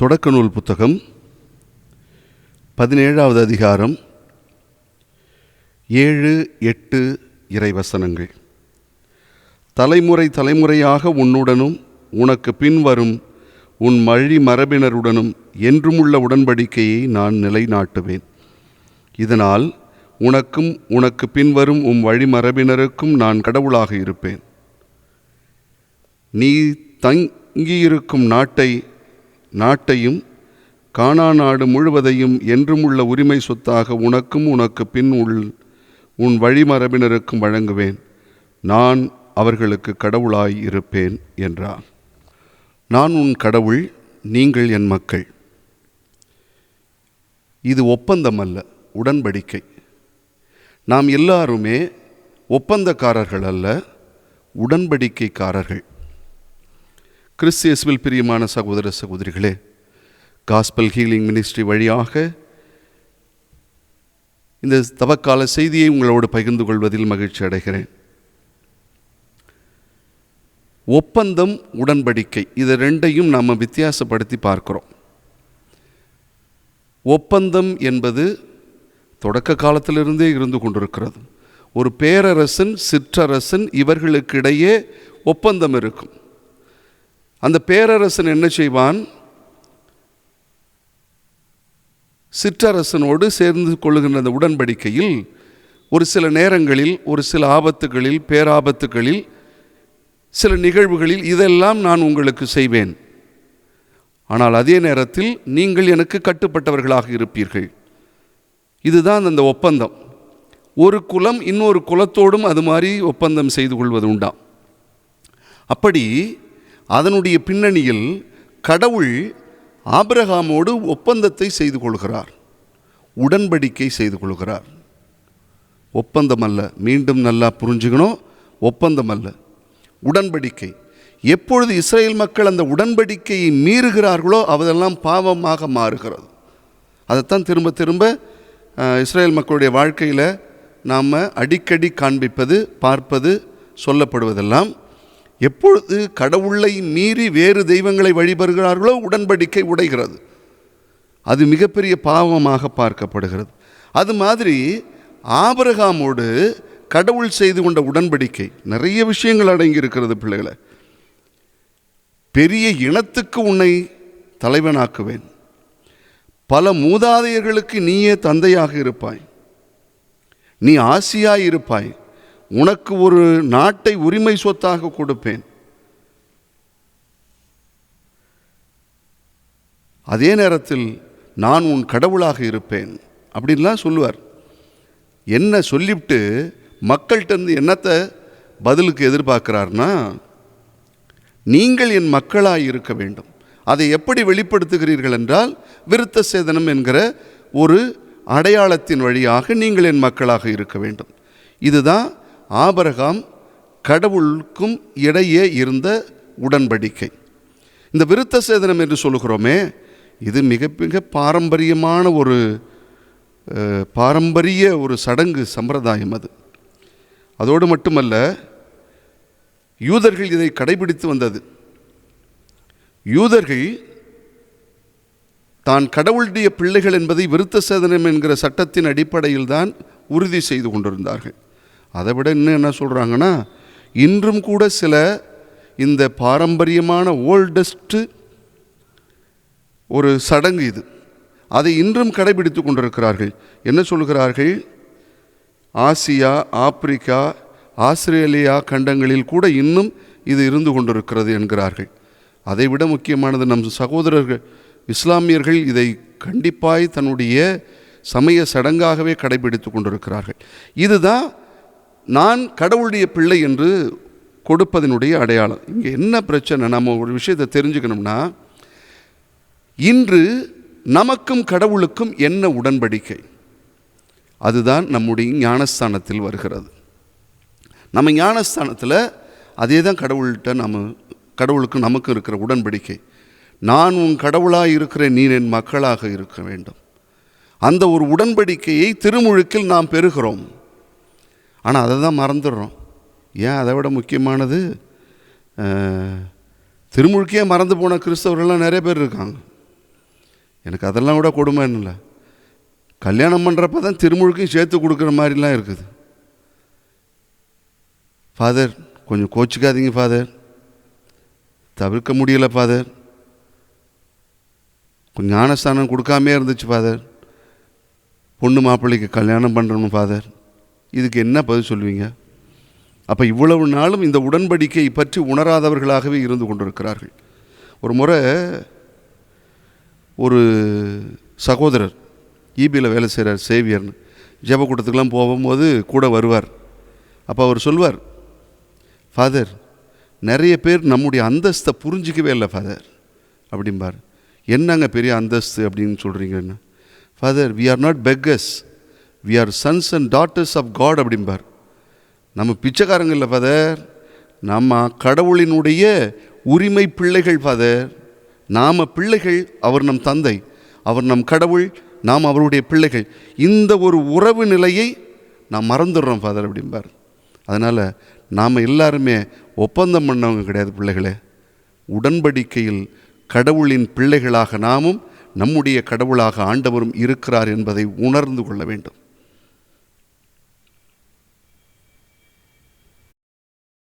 தொடக்க நூல் புத்தகம் பதினேழாவது அதிகாரம் ஏழு எட்டு இறைவசனங்கள். தலைமுறை தலைமுறையாக உன்னுடனும் உனக்கு பின்வரும் உன் மழி மரபினருடனும் என்றுமுள்ள உடன்படிக்கையை நான் நிலைநாட்டுவேன். இதனால் உனக்கும் உனக்கு பின்வரும் உம் வழிமரபினருக்கும் நான் கடவுளாக இருப்பேன். நீ தங்கியிருக்கும் நாட்டை நாட்டையும் கானா நாடு முழுவதையும் என்றும் உள்ள உரிமை சொத்தாக உனக்கும் உனக்கு பின் உள் உன் வழிமரபினருக்கும் வழங்குவேன். நான் அவர்களுக்கு கடவுளாய் இருப்பேன் என்றார் நான் உன் கடவுள் நீங்கள் என் மக்கள். இது ஒப்பந்தம் அல்ல உடன்படிக்கை. நாம் எல்லாருமே ஒப்பந்தக்காரர்கள் அல்ல உடன்படிக்கைக்காரர்கள். கிறிஸ்தியஸ்வில் பிரியமான சகோதர சகோதரிகளே காஸ்பல் ஹீலிங் மினிஸ்ட்ரி வழியாக இந்த தவக்கால செய்தியை உங்களோடு பகிர்ந்து கொள்வதில் மகிழ்ச்சி அடைகிறேன். ஒப்பந்தம் உடன்படிக்கை இது ரெண்டையும் நாம் வித்தியாசப்படுத்தி பார்க்கிறோம். ஒப்பந்தம் என்பது தொடக்க காலத்திலிருந்தே இருந்து கொண்டிருக்கிறது. ஒரு பேரரசன் சிற்றரசன் இவர்களுக்கிடையே ஒப்பந்தம் இருக்கும். அந்த பேரரசன் என்ன செய்வான்? சிற்றரசனோடு சேர்ந்து கொள்ளுகின்ற அந்த உடன்படிக்கையில் ஒரு சில நேரங்களில் ஒரு சில ஆபத்துகளில் பேராபத்துகளில் சில நிகழ்வுகளில் இதெல்லாம் நான் உங்களுக்கு செய்வேன். ஆனால் அதே நேரத்தில் நீங்கள் எனக்கு கட்டுப்பட்டவர்களாக இருப்பீர்கள். இதுதான் அந்த ஒப்பந்தம். ஒரு குலம் இன்னொரு குலத்தோடும் அது மாதிரி ஒப்பந்தம் செய்து கொள்வது உண்டாம் அப்படி அதனுடைய பின்னணியில் கடவுள் ஆபிரகாமோடு ஒப்பந்தத்தை செய்து கொள்கிறார். உடன்படிக்கை செய்து கொள்கிறார். ஒப்பந்தம் அல்ல மீண்டும் நல்லா புரிஞ்சுக்கணும். ஒப்பந்தம் அல்ல உடன்படிக்கை. எப்பொழுது இஸ்ரேல் மக்கள் அந்த உடன்படிக்கையை மீறுகிறார்களோ அதெல்லாம் பாவமாக மாறுகிறது. அதைத்தான் திரும்ப திரும்ப இஸ்ரேல் மக்களுடைய வாழ்க்கையில் நாம் அடிக்கடி காண்பிப்பது பார்ப்பது சொல்லப்படுவதெல்லாம் எப்பொழுது கடவுளை மீறி வேறு தெய்வங்களை வழிபடுகிறார்களோ உடன்படிக்கை உடைகிறது. அது மிகப்பெரிய பாவமாக பார்க்கப்படுகிறது. அது மாதிரி ஆபரகாமோடு கடவுள் செய்து கொண்ட உடன்படிக்கை நிறைய விஷயங்கள் அடங்கி இருக்கிறது பிள்ளைகளை. பெரிய இனத்துக்கு உன்னை தலைவனாக்குவேன். பல மூதாதையர்களுக்கு நீயே தந்தையாக இருப்பாய். நீ ஆசியாய் இருப்பாய். உனக்கு ஒரு நாட்டை உரிமை சொத்தாக கொடுப்பேன். அதே நேரத்தில் நான் உன் கடவுளாக இருப்பேன். அப்படின்லாம் சொல்லுவார். என்ன சொல்லிவிட்டு மக்கள்கிட்ட என்னத்தை பதிலுக்கு எதிர்பார்க்கிறார்னா நீங்கள் என் மக்களாக இருக்க வேண்டும். அதை எப்படி வெளிப்படுத்துகிறீர்கள் என்றால் விருத்த சேதனம் என்கிற ஒரு அடையாளத்தின் வழியாக நீங்கள் என் மக்களாக இருக்க வேண்டும். இதுதான் ஆபரகாம் கடவுளுக்கும் இடையே இருந்த உடன்படிக்கை. இந்த விருத்த சேதனம் என்று சொல்லுகிறோமே இது மிக மிக பாரம்பரியமான ஒரு பாரம்பரிய ஒரு சடங்கு சம்பிரதாயம் அது. அதோடு மட்டுமல்ல யூதர்கள் இதை கடைபிடித்து வந்தது. யூதர்கள் தான் கடவுளுடைய பிள்ளைகள் என்பதை விருத்த சேதனம் என்கிற சட்டத்தின் அடிப்படையில் தான் உறுதி செய்து கொண்டிருந்தார்கள். அதை விட இன்னும் என்ன சொல்கிறாங்கன்னா இன்றும் கூட சில இந்த பாரம்பரியமான ஓல்டஸ்ட்டு ஒரு சடங்கு இது. அதை இன்றும் கடைபிடித்து கொண்டிருக்கிறார்கள். என்ன சொல்கிறார்கள்? ஆசியா ஆப்பிரிக்கா ஆஸ்திரேலியா கண்டங்களில் கூட இன்னும் இது இருந்து கொண்டிருக்கிறது என்கிறார்கள். அதைவிட முக்கியமானது நம் சகோதரர்கள் இஸ்லாமியர்கள் இதை கண்டிப்பாய் தன்னுடைய சமய சடங்காகவே கடைபிடித்து கொண்டிருக்கிறார்கள். இதுதான் நான் கடவுளுடைய பிள்ளை என்று கொடுப்பதனுடைய அடையாளம். இங்கே என்ன பிரச்சனை? நம்ம ஒரு விஷயத்தை தெரிஞ்சுக்கணும்னா இன்று நமக்கும் கடவுளுக்கும் என்ன உடன்படிக்கை? அதுதான் நம்முடைய ஞானஸ்தானத்தில் வருகிறது. நம்ம ஞானஸ்தானத்தில் அதே தான் கடவுள்கிட்ட நம்ம கடவுளுக்கு நமக்கும் இருக்கிற உடன்படிக்கை. நான் உன் கடவுளாக இருக்கிறேன் நீ என் மக்களாக இருக்க வேண்டும். அந்த ஒரு உடன்படிக்கையை திருமுழுக்கில் நாம் பெறுகிறோம். ஆனால் அதை தான் மறந்துடுறோம். ஏன்? அதை விட முக்கியமானது திருமுழுக்கே மறந்து போன கிறிஸ்தவர்கள்லாம் நிறைய பேர் இருக்காங்க. எனக்கு அதெல்லாம் கூட கொடுமைன்னு இல்லை கல்யாணம் பண்ணுறப்ப தான் திருமுழுக்கையும் சேர்த்து கொடுக்குற மாதிரிலாம் இருக்குது. ஃபாதர் கொஞ்சம் கோச்சிக்காதீங்க ஃபாதர் தவிர்க்க முடியல ஃபாதர் கொஞ்சம் ஞானஸ்தானம் கொடுக்காமே இருந்துச்சு ஃபாதர் பொண்ணு மாப்பிள்ளைக்கு கல்யாணம் பண்ணுறணும் ஃபாதர் இதுக்கு என்ன பதில் சொல்லுவீங்க அப்போ இவ்வளவு நாளும் இந்த உடன்படிக்கை பற்றி உணராதவர்களாகவே இருந்து கொண்டிருக்கிறார்கள். ஒரு முறை ஒரு சகோதரர் ஈபியில் வேலை செய்கிறார் சேவியர்னு ஜெபக்கூட்டத்துக்கெலாம் போகும்போது கூட வருவார். அப்போ அவர் சொல்வார் ஃபாதர் நிறைய பேர் நம்முடைய அந்தஸ்தை புரிஞ்சிக்கவே இல்லை ஃபாதர் அப்படிம்பார். என்னங்க பெரிய அந்தஸ்து? அப்படின்னு சொல்கிறீங்கன்னு father we are not because we are sons and daughters of God அப்படிம்பார். நம்ம பிச்சைக்காரங்க இல்லை ஃபாதர் நம்ம கடவுளினுடைய உரிமை பிள்ளைகள் ஃபாதர் நாம் பிள்ளைகள் அவர் நம் தந்தை. அவர் நம் கடவுள் நாம் அவருடைய பிள்ளைகள். இந்த ஒரு உறவு நிலையை நாம் மறந்துடுறோம் ஃபாதர் அப்படிம்பார். அதனால் நாம் எல்லாருமே ஒப்பந்தம் பண்ணவங்க கிடையாது பிள்ளைகளே. உடன்படிக்கையில் கடவுளின் பிள்ளைகளாக நாமும் நம்முடைய கடவுளாக ஆண்டவரும் இருக்கிறார் என்பதை உணர்ந்து கொள்ள வேண்டும்.